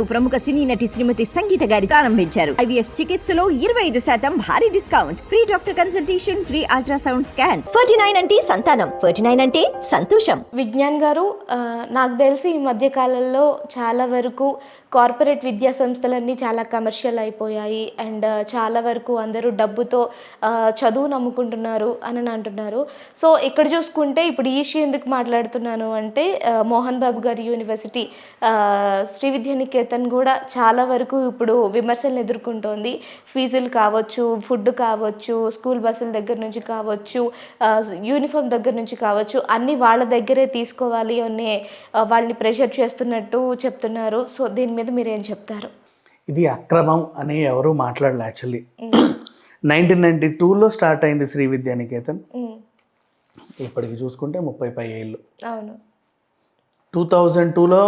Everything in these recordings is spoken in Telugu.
ప్రముఖ సినీ నటి శ్రీమతి సంగీత గారి ప్రారంభించారు. ఐవీఎఫ్ చికిత్సలో ఇరవై ఐదు శాతం భారీ discount. Free doctor consultation free ultrasound scan. Forty nine అంటే సంతానం. ఫోర్టీ నైన్ అంటే సంతోషం. విజ్ఞాన్ గారు నాకు తెలిసి ఈ మధ్య కాలంలో చాలా వరకు కార్పొరేట్ విద్యా సంస్థలన్నీ చాలా కమర్షియల్ అయిపోయాయి. అండ్ చాలా వరకు అందరూ డబ్బుతో చదువు నమ్ముకుంటున్నారు అని అంటున్నారు. సో ఇక్కడ చూసుకుంటే ఇప్పుడు ఈ ఇష్యూ ఎందుకు మాట్లాడుతున్నాను అంటే మోహన్ బాబు గారి యూనివర్సిటీ శ్రీ విద్యానికేతన్ కూడా చాలా వరకు ఇప్పుడు విమర్శలను ఎదుర్కొంటోంది. ఫీజులు కావచ్చు ఫుడ్ కావచ్చు స్కూల్ బస్సుల దగ్గర నుంచి కావచ్చు యూనిఫామ్ దగ్గర నుంచి కావచ్చు అన్నీ వాళ్ళ దగ్గరే తీసుకోవాలి అనే వాళ్ళని ప్రెషర్ చేస్తున్నట్టు చెప్తున్నారు. సో దీని మీద మీరు ఏం చెప్తారు? ఇది అక్రమం అని ఎవరు మాట్లాడలే యాక్చువల్లీ. నైన్టీన్ నైన్టీ టూలో స్టార్ట్ అయింది శ్రీ విద్యానికేతన్ ఇప్పటికి చూసుకుంటే ముప్పై పై ఏళ్ళు. అవును. టూ థౌజండ్ టూలో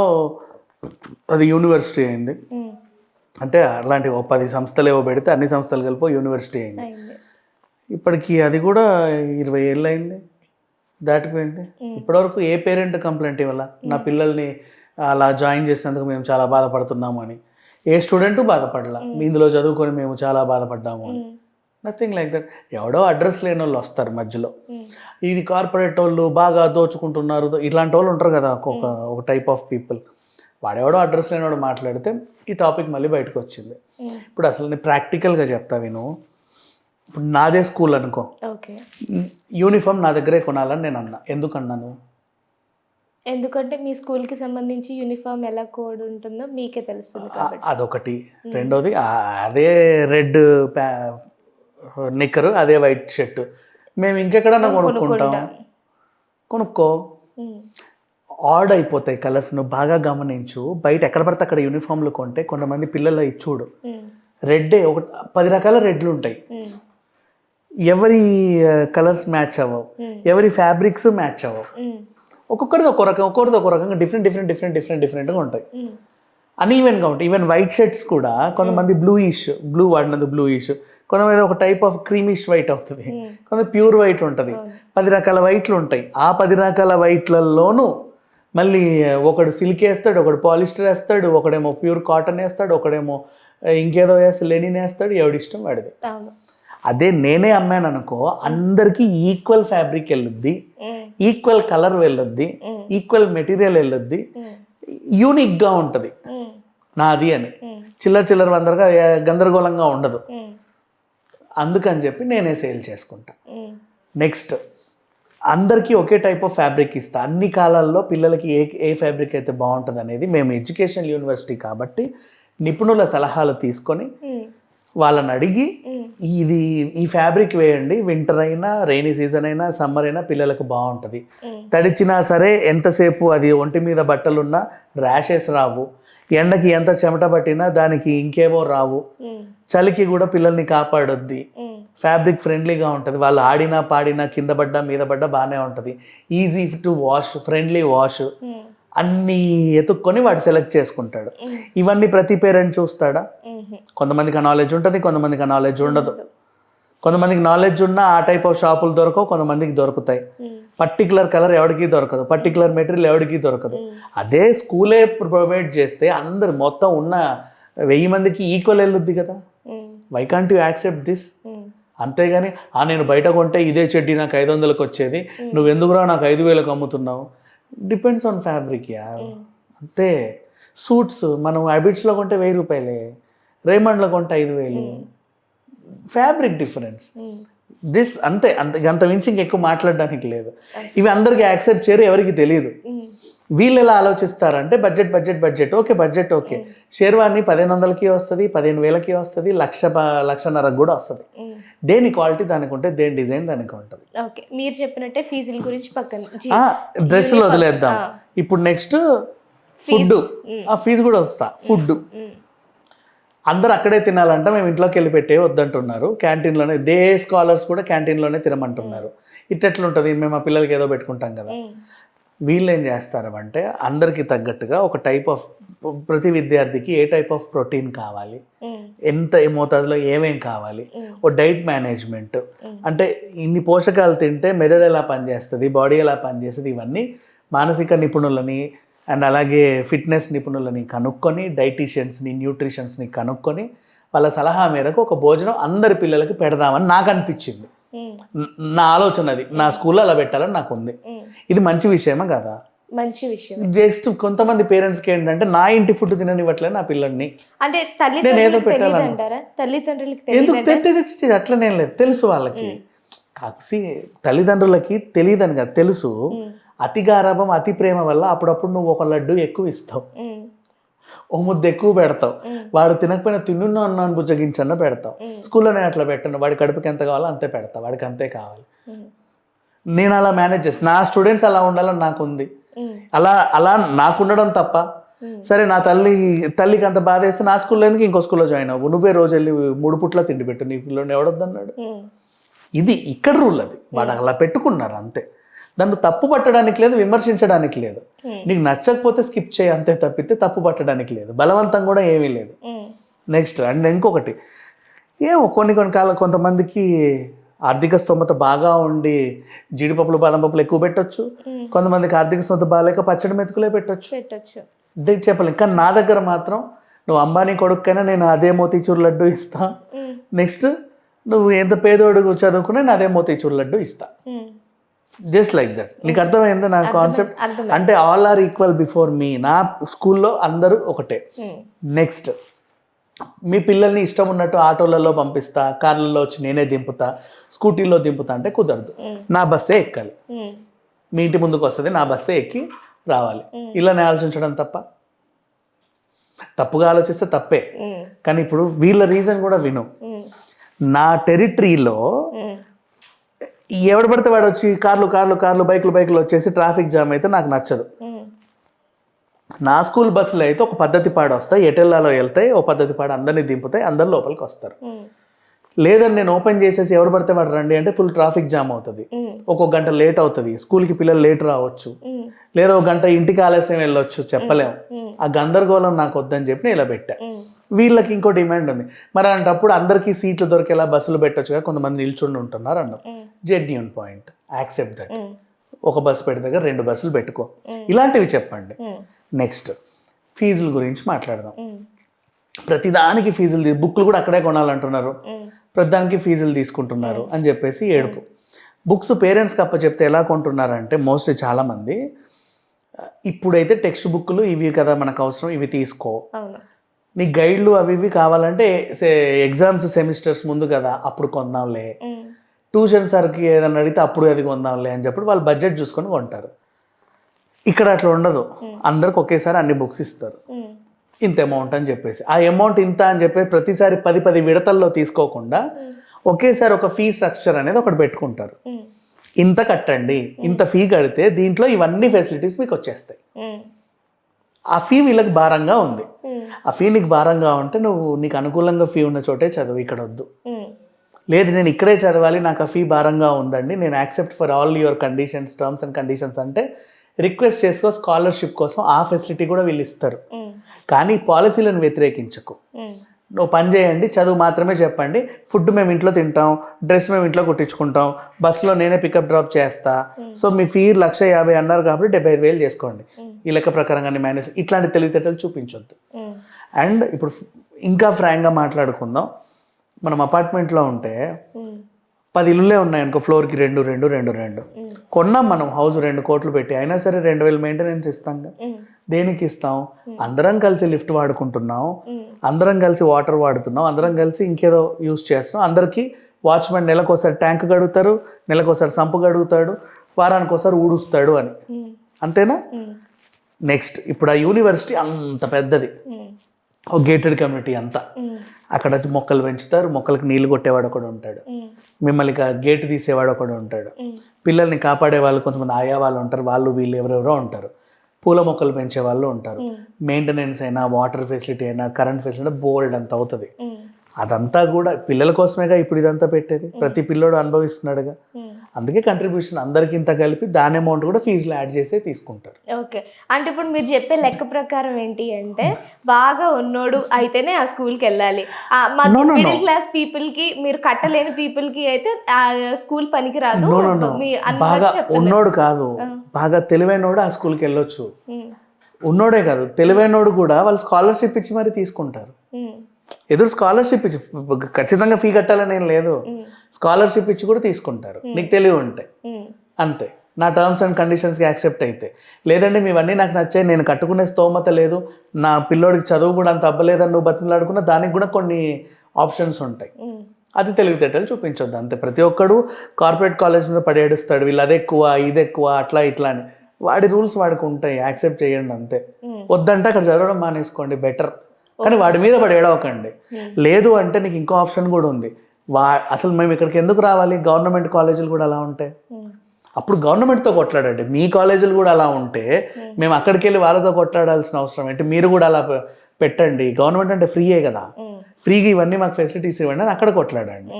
అది యూనివర్సిటీ అయింది. అంటే అలాంటి ఓ పది సంస్థలు ఏవో పెడితే అన్ని సంస్థలు కలిపి యూనివర్సిటీ అయింది. ఇప్పటికి అది కూడా ఇరవై ఏళ్ళు అయింది. దాటిపోయింది. ఇప్పటివరకు ఏ పేరెంట్ కంప్లైంట్ ఇవ్వాల? నా పిల్లల్ని అలా జాయిన్ చేసినందుకు మేము చాలా బాధపడుతున్నాము అని. ఏ స్టూడెంట్ బాధపడలా. ఇందులో చదువుకొని మేము చాలా బాధపడ్డాము అని. నథింగ్ లైక్ దట్ ఎవడో అడ్రస్ లేని వాళ్ళు వస్తారు మధ్యలో. ఇది కార్పొరేట్ వాళ్ళు బాగా దోచుకుంటున్నారు. ఇట్లాంటి వాళ్ళు ఉంటారు కదా ఒక ఒక టైప్ ఆఫ్ పీపుల్ వాడెవడో అడ్రస్ లేనివాడు మాట్లాడితే ఈ టాపిక్ మళ్ళీ బయటకు వచ్చింది. ఇప్పుడు అసలు నేను ప్రాక్టికల్గా చెప్తా విను. ఇప్పుడు నాదే స్కూల్ అనుకో. ఓకే. యూనిఫామ్ నా దగ్గరే కొనాలని నేను అన్నా. ఎందుకు అన్నాను? ఎందుకంటే మీ స్కూల్కి సంబంధించి యూనిఫామ్ ఎలా కోడ్ ఉంటుందో మీకే తెలుస్తుంది కాబట్టి. అదొకటి. రెండోది అదే రెడ్ ప్యా నిక్కరు అదే వైట్ షర్ట్. మేము ఇంకెక్కడన్నా కొనుక్కుంటాం. కొనుక్కో. ఆడ్ అయిపోతాయి కలర్స్ నువ్వు బాగా గమనించు. బయట ఎక్కడ పడితే అక్కడ యూనిఫామ్లు కొంటే కొంతమంది పిల్లలు చూడు. రెడ్డే ఒక పది రకాల రెడ్లు ఉంటాయి. ఎవరి కలర్స్ మ్యాచ్ అవ్వవు. ఎవరి ఫ్యాబ్రిక్స్ మ్యాచ్ అవ్వవు. ఉమ్, ఒక్కొక్కరిది ఒక రకం ఒక్కొక్కరిది ఒక రకంగా డిఫరెంట్ డిఫరెంట్ డిఫరెంట్ డిఫరెంట్ డిఫరెంట్గా ఉంటాయి. ఉమ్, అన్ఈవెన్గా ఉంటాయి. ఈవెన్ వైట్ షర్ట్స్ కూడా కొంతమంది బ్లూయిష్ బ్లూ వాడినది బ్లూయిష్ కొంతమంది ఒక టైప్ ఆఫ్ క్రీమిష్ వైట్ అవుతుంది. కొంత ప్యూర్ వైట్ ఉంటుంది. పది రకాల వైట్లు ఉంటాయి. ఆ పది రకాల వైట్లలోనూ మళ్ళీ ఒకడు సిల్క్ వేస్తాడు ఒకడు పాలిస్టర్ వేస్తాడు ఒకడేమో ప్యూర్ కాటన్ వేస్తాడు ఒకడేమో ఇంకేదో వేస్తే లెనిన్ వేస్తాడు ఎవడిష్టం వాడిది. అదే నేనే అమ్మాను అనుకో అందరికీ ఈక్వల్ ఫ్యాబ్రిక్ వెళ్ళొద్ది ఈక్వల్ కలర్ వెళ్ళొద్ది ఈక్వల్ మెటీరియల్ వెళ్ళొద్ది యూనిక్గా ఉంటుంది. నాది అని. చిల్లర చిల్లర వందరగా ఏ- గందరగోళంగా ఉండదు. అందుకని చెప్పి నేనే సేల్ చేసుకుంటా. నెక్స్ట్ అందరికీ ఒకే టైప్ ఆఫ్ ఫ్యాబ్రిక్ ఇస్తా. అన్ని కాలాల్లో పిల్లలకి ఏ ఏ ఫ్యాబ్రిక్ అయితే బాగుంటుంది అనేది మేము ఎడ్యుకేషన్ యూనివర్సిటీ కాబట్టి నిపుణుల సలహాలు తీసుకొని వాళ్ళని అడిగి ఇది ఈ ఫ్యాబ్రిక్ వేయండి వింటర్ అయినా రైనీ సీజన్ అయినా సమ్మర్ అయినా పిల్లలకు బాగుంటుంది. తడిచినా సరే ఎంతసేపు అది ఒంటి మీద బట్టలున్నా ర్యాషెస్ రావు. ఎండకి ఎంత చెమట పట్టినా దానికి ఇంకేమో రావు. చలికి కూడా పిల్లల్ని కాపాడొద్ది. ఫ్యాబ్రిక్ ఫ్రెండ్లీగా ఉంటుంది. వాళ్ళు ఆడినా పాడినా కింద పడ్డా మీద పడ్డా బాగానే ఉంటుంది. Easy to wash friendly wash అన్నీ ఎతుక్కొని వాడు సెలెక్ట్ చేసుకుంటాడు. ఇవన్నీ ప్రతి పేరెంట్ చూస్తాడా? కొంతమందికి నాలెడ్జ్ ఉంటుంది కొంతమందికి నాలెడ్జ్ ఉండదు. కొంతమందికి నాలెడ్జ్ ఉన్న ఆ టైప్ ఆఫ్ షాపులు దొరకవు కొంతమందికి దొరుకుతాయి. పర్టికులర్ కలర్ ఎవరికి దొరకదు పర్టికులర్ మెటీరియల్ ఎవరికి దొరకదు. అదే స్కూలే ప్రొవైడ్ చేస్తే అందరు మొత్తం ఉన్న వెయ్యి మందికి ఈక్వల్ వెళ్ళొద్ది కదా. Why can't you accept this అంతేగాని ఆ నేను బయట కొంటే ఇదే చెడ్డి నాకు ఐదు వందలకు వచ్చేది నువ్వు ఎందుకురా నాకు ఐదు వేలకు అమ్ముతున్నావు? డిపెండ్స్ ఆన్ ఫ్యాబ్రిక్ యా అంతే. సూట్స్ మనం హ్యాబిట్స్లో కొంటే వెయ్యి రూపాయలే. రేమండ్లో కొంటే ఐదు వేలు. Fabric difference. దిస్ అంతే అంత అంత మించి ఇంకెక్కువ మాట్లాడడానికి లేదు. ఇవి అందరికీ యాక్సెప్ట్ చేయరు ఎవరికి తెలియదు వీళ్ళు ఎలా ఆలోచిస్తారంటే budget budget budget okay budget okay. Sherwani పదిహేను వందలకి వస్తుంది పదిహేను వేలకి వస్తుంది లక్ష లక్షన్నరకు కూడా వస్తుంది. దేని క్వాలిటీ దానికి ఉంటే దేని డిజైన్ దానికి ఉంటుంది. ఓకే మీరు చెప్పినట్టే ఫీజుల గురించి పక్కన డ్రెస్సులు వదిలేద్దాం. ఇప్పుడు నెక్స్ట్ ఫుడ్ ఆ ఫీజు కూడా వస్తా ఫుడ్ అందరు అక్కడే తినాలంటే మేము ఇంట్లోకి వెళ్ళి పెట్టే వద్దంటున్నారు. క్యాంటీన్లోనే దే స్కాలర్స్ కూడా క్యాంటీన్లోనే తినమంటున్నారు. ఇట్టెట్లుంటుంది మేము మా పిల్లలకి ఏదో పెట్టుకుంటాం కదా. వీళ్ళు ఏం చేస్తారు అంటే అందరికి తగ్గట్టుగా ఒక టైప్ ఆఫ్ ప్రతి విద్యార్థికి ఏ టైప్ ఆఫ్ ప్రోటీన్ కావాలి? ఎంత మోతాదులో ఏమేం కావాలి? ఓ డైట్ మేనేజ్మెంట్. అంటే ఇన్ని పోషకాలు తింటే మెదడు ఎలా పనిచేస్తుంది? బాడీ ఎలా పనిచేస్తుంది? ఇవన్నీ మానసిక నిపుణులని అండ్ అలాగే ఫిట్నెస్ నిపుణులని కనుక్కొని డైటీషియన్స్ని న్యూట్రిషన్స్ని కనుక్కొని వాళ్ళ సలహా మేరకు ఒక భోజనం అందరి పిల్లలకి పెడదామని నాకు అనిపించింది. న- ఆలోచన అది. నా స్కూల్లో అలా పెట్టాలని నాకు ఉంది. ఇది మంచి విషయమా కదా? మంచి విషయం. జస్ట్ కొంతమంది పేరెంట్స్కి ఏంటంటే నా ఇంటి ఫుడ్ తిననివ్వట్లే నా పిల్లల్ని. అంటే నేను ఏదో తల్లిదండ్రులకు ఎందుకు? తెలియదు తెలియదు అట్లనేం లేదు. తెలుసు వాళ్ళకి. కాకపోతే తల్లిదండ్రులకి తెలియదని కదా తెలుసు. అతి గారాభం అతి ప్రేమ వల్ల అప్పుడప్పుడు నువ్వు ఒక లడ్డు ఎక్కువ ఇస్తావు. ఓ ముద్ద ఎక్కువ పెడతావు. వాడు తినకపోయినా తిన్నున్న అన్నాను బుజ్జగించన్న పెడతావు. స్కూల్లో నేను అట్లా పెట్టను. వాడి కడుపుకి ఎంత కావాలో అంతే పెడతా వాడికి అంతే కావాలి. నేను అలా మేనేజ్ చేస్తాను నా స్టూడెంట్స్ అలా ఉండాలని నాకు ఉంది అలా అలా నాకు ఉండడం తప్ప సరే నా తల్లి తల్లికి అంత బాధ వేస్తే నా స్కూల్లో ఎందుకు ఇంకో స్కూల్లో జాయిన్ అవ్వు? నువ్వే రోజు వెళ్ళి మూడు పుట్ల తిండి పెట్టు. నీ పిల్లని ఎవడొద్దన్నాడు? ఇది ఇక్కడ రూల్ అది. వాడు అలా పెట్టుకున్నారు అంతే. దాన్ని తప్పు పట్టడానికి లేదు విమర్శించడానికి లేదు. నీకు నచ్చకపోతే స్కిప్ చేయి అంతే తప్పితే తప్పు పట్టడానికి లేదు. బలవంతం కూడా ఏమీ లేదు. నెక్స్ట్ అండ్ ఇంకొకటి. ఏమో కొన్ని కొన్ని కాలం కొంతమందికి ఆర్థిక స్తోమత బాగా ఉండి జీడిపప్పులు బాదం పప్పులు ఎక్కువ పెట్టొచ్చు. కొంతమందికి ఆర్థిక స్తోమత బాగాలేక పచ్చడి మెతుకులే పెట్టొచ్చు. పెట్టచ్చు. చెప్పలేం. కానీ నా దగ్గర మాత్రం నువ్వు అంబానీ కొడుకైనా నేను అదే మోతీచూర్ లడ్డు ఇస్తా. నెక్స్ట్ నువ్వు ఎంత పేదోడు చదువుకున్నా నేను అదే మోతీచూర్ లడ్డు ఇస్తా. Just like that. నీకు అర్థమైందా నా కాన్సెప్ట్. అంటే all are equal before me. నా స్కూల్లో అందరూ ఒకటే. నెక్స్ట్ మీ పిల్లల్ని ఇష్టం ఉన్నట్టు ఆటోలలో పంపిస్తా కార్లలో వచ్చి నేనే దింపుతా స్కూటీలో దింపుతా అంటే కుదరదు. నా బస్సే ఎక్కాలి. మీ ఇంటి ముందుకు వస్తుంది నా బస్సే ఎక్కి రావాలి. ఇలానే ఆలోచించడం తప్ప? తప్పుగా ఆలోచిస్తే తప్పే. కానీ ఇప్పుడు వీళ్ళ రీజన్ కూడా విను. నా టెరిటరీలో ఎవడు పడితే వాడు వచ్చి కార్లు కార్లు కార్లు బైకులు బైకులు వచ్చేసి ట్రాఫిక్ జామ్ అయితే నాకు నచ్చదు. నా స్కూల్ బస్సులో అయితే ఒక పద్ధతి పాడు వస్తాయి ఎటెల్లాలో వెళ్తాయి ఓ పద్ధతి పాడు అందరినీ దింపుతాయి అందరు లోపలికి వస్తారు. లేదని నేను ఓపెన్ చేసేసి ఎవడు పడితే వాడు రండి అంటే ఫుల్ ట్రాఫిక్ జామ్ అవుతుంది. ఒక్కొక్క గంట లేట్ అవుతుంది. స్కూల్కి పిల్లలు లేట్ రావచ్చు. లేదా ఒక గంట ఇంటికి ఆలస్యం వెళ్ళొచ్చు చెప్పలేము ఆ గందరగోళం నాకు వద్దని చెప్పి నేను ఇలా పెట్టా. వీళ్ళకి ఇంకో డిమాండ్ ఉంది. మరి అలాంటప్పుడు అందరికీ సీట్లు దొరికేలా బస్సులు పెట్టొచ్చుగా కొంతమంది నిల్చుండి ఉంటున్నారు అన్నాం జెన్యున్ పాయింట్ యాక్సెప్ట్ దట్ ఒక బస్సు పెట్టి దగ్గర రెండు బస్సులు పెట్టుకో. ఇలాంటివి చెప్పండి. నెక్స్ట్ ఫీజుల గురించి మాట్లాడదాం. ప్రతిదానికి ఫీజులు తీ- బుక్లు కూడా అక్కడే కొనాలంటున్నారు. ప్రతిదానికి ఫీజులు తీసుకుంటున్నారు అని చెప్పేసి ఏడుపు. బుక్స్ పేరెంట్స్కి అప్ప చెప్తే ఎలా కొంటున్నారంటే మోస్ట్లీ చాలామంది ఇప్పుడైతే టెక్స్ట్ బుక్లు ఇవి కదా మనకు అవసరం ఇవి తీసుకో. నీ గైడ్లు అవి ఇవి కావాలంటే ఎగ్జామ్స్ సెమిస్టర్స్ ముందు కదా అప్పుడు కొందాంలే. ట్యూషన్ సార్కి ఏదైనా అడిగితే అప్పుడు అది కొందాంలే అని చెప్పి వాళ్ళు బడ్జెట్ చూసుకొని కొంటారు. ఇక్కడ అట్లా ఉండదు. అందరికి ఒకేసారి అన్ని బుక్స్ ఇస్తారు. ఇంత అమౌంట్ అని చెప్పేసి. ఆ అమౌంట్ ఇంత అని చెప్పేసి ప్రతిసారి పది పది విడతల్లో తీసుకోకుండా ఒకేసారి ఒక ఫీ స్ట్రక్చర్ అనేది ఒకటి పెట్టుకుంటారు. ఇంత కట్టండి ఇంత ఫీ కడితే దీంట్లో ఇవన్నీ ఫెసిలిటీస్ మీకు వచ్చేస్తాయి. ఆ ఫీ వీళ్ళకి భారంగా ఉంది. ఆ ఫీ నీకు భారంగా ఉంటే నువ్వు నీకు అనుకూలంగా ఫీ ఉన్న చోటే చదువు ఇక్కడ వద్దు. లేదు నేను ఇక్కడే చదవాలి నాకు ఆ ఫీ భారంగా ఉందండి. నేను accept for all your conditions terms and conditions అంటే రిక్వెస్ట్ చేసుకో స్కాలర్షిప్ కోసం ఆ ఫెసిలిటీ కూడా వీళ్ళు ఇస్తారు. కానీ పాలసీలను వ్యతిరేకించకు. నువ్వు పని చేయండి చదువు మాత్రమే చెప్పండి. ఫుడ్ మేము ఇంట్లో తింటాం డ్రెస్ మేము ఇంట్లో కుట్టించుకుంటాం బస్సులో నేనే పికప్ డ్రాప్ చేస్తా. సో మీ ఫీ లక్ష యాభై అన్నారు కాబట్టి డెబ్బై ఐదు వేలు చేసుకోండి. ఈ లెక్క ప్రకారంగానే మేనేజ్ ఇట్లాంటి తెలివితేటలు చూపించొద్దు. అండ్ ఇప్పుడు ఇంకా ఫ్రాంక్గా మాట్లాడుకుందాం. మనం అపార్ట్మెంట్లో ఉంటే పది ఇల్లులే ఉన్నాయి అనుకో ఫ్లోర్కి రెండు రెండు రెండు రెండు. కొన్నాం మనం హౌస్ రెండు కోట్లు పెట్టి అయినా సరే రెండు వేలు మెయింటెనెన్స్ ఇస్తాం దేనికి ఇస్తాం? అందరం కలిసి లిఫ్ట్ వాడుకుంటున్నాం. అందరం కలిసి వాటర్ వాడుతున్నాం. అందరం కలిసి ఇంకేదో యూస్ చేస్తాం. అందరికీ వాచ్మెన్ నెలకోసారి ట్యాంక్ గడుగుతారు నెలకోసారి సంపు గడుగుతాడు వారానికి ఒకసారి ఊడుస్తాడు అని. అంతేనా? నెక్స్ట్ ఇప్పుడు ఆ యూనివర్సిటీ అంత పెద్దది. ఒక గేటెడ్ కమ్యూనిటీ అంతా. అక్కడ మొక్కలు పెంచుతారు మొక్కలకు నీళ్ళు కొట్టేవాడు ఒకడు ఉంటాడు. మిమ్మల్ని గేటు తీసేవాడు ఒకడు ఉంటాడు. పిల్లల్ని కాపాడే వాళ్ళు కొంతమంది ఆయా వాళ్ళు ఉంటారు వాళ్ళు వీళ్ళు ఎవరెవరో ఉంటారు. పూల మొక్కలు పెంచే వాళ్ళు ఉంటారు. మెయింటెనెన్స్ అయినా వాటర్ ఫెసిలిటీ అయినా కరెంట్ ఫెసిలిటీ బోల్డ్ అంత అవుతుంది. అదంతా కూడా పిల్లల కోసమేగా ఇప్పుడు ఇదంతా పెట్టేది. ప్రతి పిల్లోడు అనుభవిస్తున్నాడుగా. అందుకే కంట్రిబ్యూషన్ అందరికి ఇంత కలిపి దాని అమౌంట్ కూడా ఫీజులో యాడ్ చేసే తీసుకుంటారు. ఓకే. అంటే ఇప్పుడు మీరు చెప్పే లెక్క ప్రకారం ఏంటి అంటే బాగా ఉన్నోడు అయితేనే ఆ స్కూల్కి వెళ్ళాలి. మిడిల్ క్లాస్ పీపుల్కి మీరు కట్టలేని పీపుల్కి అయితే స్కూల్ పనికి రాదు. బాగా. ఉన్నోడు కాదు. బాగా తెలివైనోడు ఆ స్కూల్కి వెళ్ళొచ్చు. ఉన్నోడే కాదు తెలివైనోడు కూడా వాళ్ళు స్కాలర్షిప్ ఇచ్చి మరి తీసుకుంటారు. ఎదురు స్కాలర్షిప్ ఇచ్చి ఖచ్చితంగా ఫీ కట్టాలని ఏం లేదు. స్కాలర్షిప్ ఇచ్చి కూడా తీసుకుంటారు. నీకు తెలివి ఉంటాయి అంతే. నా టర్మ్స్ అండ్ కండిషన్స్కి యాక్సెప్ట్ అయితే. లేదంటే మీవన్నీ నాకు నచ్చాయి నేను కట్టుకునే స్తోమత లేదు నా పిల్లోడికి చదువు కూడా అంత అవ్వలేదని నువ్వు బతిమలాడుకున్నా దానికి కూడా కొన్ని ఆప్షన్స్ ఉంటాయి. అది తెలివితేటలు చూపించొద్దు. అంతే. ప్రతి ఒక్కడు కార్పొరేట్ కాలేజ్ మీద పడేడుస్తాడు వీళ్ళు అది ఎక్కువ ఇది ఎక్కువ అట్లా ఇట్లా అని. వాడి రూల్స్ వాడికి ఉంటాయి. యాక్సెప్ట్ చేయండి అంతే. వద్దంటే అక్కడ చదవడం మానేసుకోండి. బెటర్ కానీ వాడి మీద పడి ఏడవకండి. Hmm. లేదు అంటే నీకు ఇంకో ఆప్షన్ కూడా ఉంది. వా అసలు మేము ఇక్కడికి ఎందుకు రావాలి? గవర్నమెంట్ కాలేజీలు కూడా అలా ఉంటాయి. ఉమ్, అప్పుడు గవర్నమెంట్తో కొట్లాడండి. మీ కాలేజీలు కూడా అలా ఉంటే మేము అక్కడికి వెళ్ళి వాళ్ళతో కొట్లాడాల్సిన అవసరం ఏంటి? మీరు కూడా అలా పెట్టండి. గవర్నమెంట్ అంటే ఫ్రీయే కదా. ఫ్రీగా ఇవన్నీ మాకు ఫెసిలిటీస్ ఇవ్వండి అని అక్కడ కొట్లాడండి.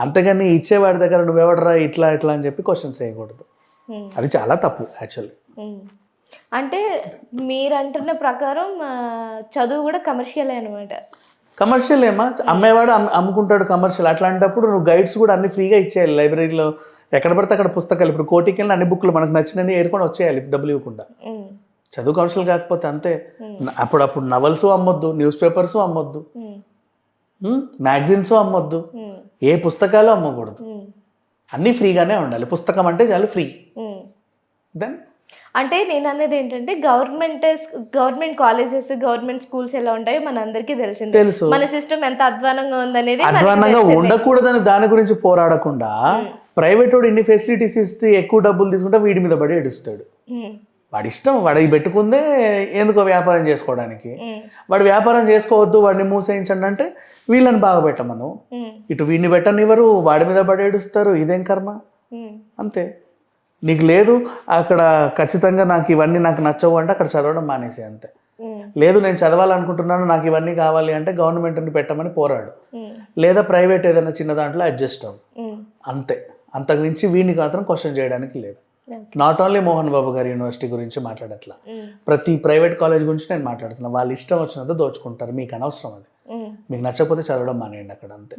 అంతేగాని ఇచ్చేవాడి దగ్గర నువ్వెవడరా ఇట్లా ఇట్లా అని చెప్పి క్వశ్చన్స్ వేయకూడదు. ఉమ్. అది చాలా తప్పు యాక్చువల్లీ. అంటే మీరు అంటున్న ప్రకారం చదువు కూడా కమర్షియల్ అనమాట కమర్షియల్ ఏమా? అమ్మేవాడు అమ్- అమ్ముకుంటాడు కమర్షియల్ అట్లాంటప్పుడు నువ్వు గైడ్స్ కూడా అన్ని ఫ్రీగా ఇచ్చేయాలి. లైబ్రరీలో ఎక్కడ పడితే అక్కడ పుస్తకాలు. ఇప్పుడు కోటికి వెళ్ళి అన్ని బుక్లు మనకు నచ్చినవి ఏరుకొని వచ్చేయాలి డబ్బులు ఇవ్వకుండా చదువు కమర్షియల్ కాకపోతే అంతే. అప్పుడు అప్పుడు నవల్స్ అమ్మొద్దు న్యూస్ పేపర్స్ అమ్మొద్దు. మ్యాగజైన్స్ అమ్మొద్దు. ఏ పుస్తకాలు అమ్మకూడదు. అన్నీ ఫ్రీగానే ఉండాలి. పుస్తకం అంటే చాలు ఫ్రీ దెన్ అంటే నేను అనేది ఏంటంటే government government colleges government schools ఎలా ఉంటాయో మన అందరికీ తెలిసిందే. తెలుసు. మన సిస్టమ్ ఎంత అధ్వానంగా ఉందనేది మనకి అధ్వానంగా తెలిసిందే. ఉండకూడదని దాని గురించి పోరాడకుండా ప్రైవేట్ వాడు ఇన్ని ఫెసిలిటీస్ ఇస్తే ఎక్కువ డబ్బులు తీసుకుంటే వీడి మీద పడి ఏడుస్తాడు. ఉమ్, వాడి ఇష్టం వాడి పెట్టుకుందే ఎందుకో వ్యాపారం చేసుకోవడానికి. ఉమ్, వాడు వ్యాపారం చేసుకోవద్దు వాడిని మూసేయించండి అంటే వీళ్ళని బాగా పెట్టమను. ఉమ్, ఇటు వీడిని పెట్టనివ్వరు వాడి మీద పడి ఏడుస్తారు ఇదేం కర్మ? ఉమ్, అంతే. నీకు లేదు అక్కడ ఖచ్చితంగా నాకు ఇవన్నీ నాకు నచ్చవు అంటే అక్కడ చదవడం మానేసి అంతే. లేదు నేను చదవాలనుకుంటున్నాను నాకు ఇవన్నీ కావాలి అంటే గవర్నమెంట్ని పెట్టమని పోరాడు. లేదా ప్రైవేట్ ఏదైనా చిన్న దాంట్లో అడ్జస్ట్ అవ్వు. అంతే. అంతకు మించి వీడిని మాత్రం క్వశ్చన్ చేయడానికి లేదు. నాట్ ఓన్లీ మోహన్ బాబు గారి యూనివర్సిటీ గురించి మాట్లాడట్లా. ప్రతి ప్రైవేట్ కాలేజ్ గురించి నేను మాట్లాడుతున్నా. వాళ్ళు ఇష్టం వచ్చినంత దోచుకుంటారు. మీకు అనవసరం అది. మీకు నచ్చకపోతే చదవడం మానేయండి అక్కడ అంతే.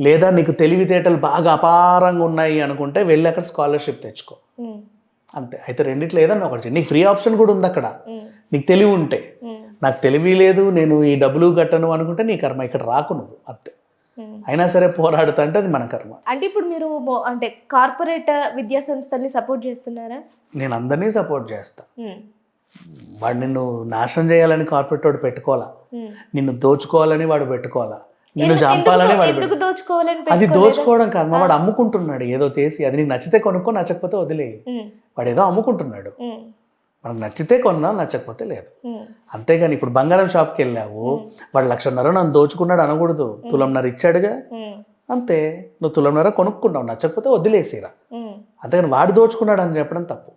లేదా నీకు తెలివితేటలు బాగా అపారంగా ఉన్నాయి అనుకుంటే వెళ్ళి అక్కడ స్కాలర్షిప్ తెచ్చుకో. అంతే. అయితే రెండిట్లో ఏదన్నా ఒకటి. నీకు ఫ్రీ ఆప్షన్ కూడా ఉంది అక్కడ. నీకు తెలివి ఉంటే. నాకు తెలివి లేదు నేను ఈ డబ్బులు కట్టను అనుకుంటే నీ కర్మ ఇక్కడ రాకు నువ్వు. అంతే. అయినా సరే పోరాడుతా అంటే అది మన కర్మ. అంటే ఇప్పుడు మీరు అంటే కార్పొరేట్ విద్యా సంస్థల్ని సపోర్ట్ చేస్తున్నారా? నేను అందరినీ సపోర్ట్ చేస్తా. వాడు నిన్ను నాశనం చేయాలని కార్పొరేట్ వాడు పెట్టుకోవాలా. నిన్ను దోచుకోవాలని వాడు పెట్టుకోవాలా? ఎందుకు- చంపాలని అది? దోచుకోవడం కాదు. మా వాడు అమ్ముకుంటున్నాడు. ఏదో చేసి అది నీకు నచ్చితే కొనుక్కో నచ్చకపోతే వదిలే. వాడు ఏదో అమ్ముకుంటున్నాడు. మనకు నచ్చితే కొందాం నచ్చకపోతే లేదు. అంతేగాని ఇప్పుడు బంగారం షాప్కి వెళ్ళావు. వాడు లక్షన్నర నన్ను దోచుకున్నాడు అనకూడదు. తులంన్నర ఇచ్చాడుగా. అంతే. నువ్వు తులంన్నర కొనుక్కున్నావు. నచ్చకపోతే వదిలేసిరా. అంతేగాని వాడు దోచుకున్నాడు అని చెప్పడం తప్పు.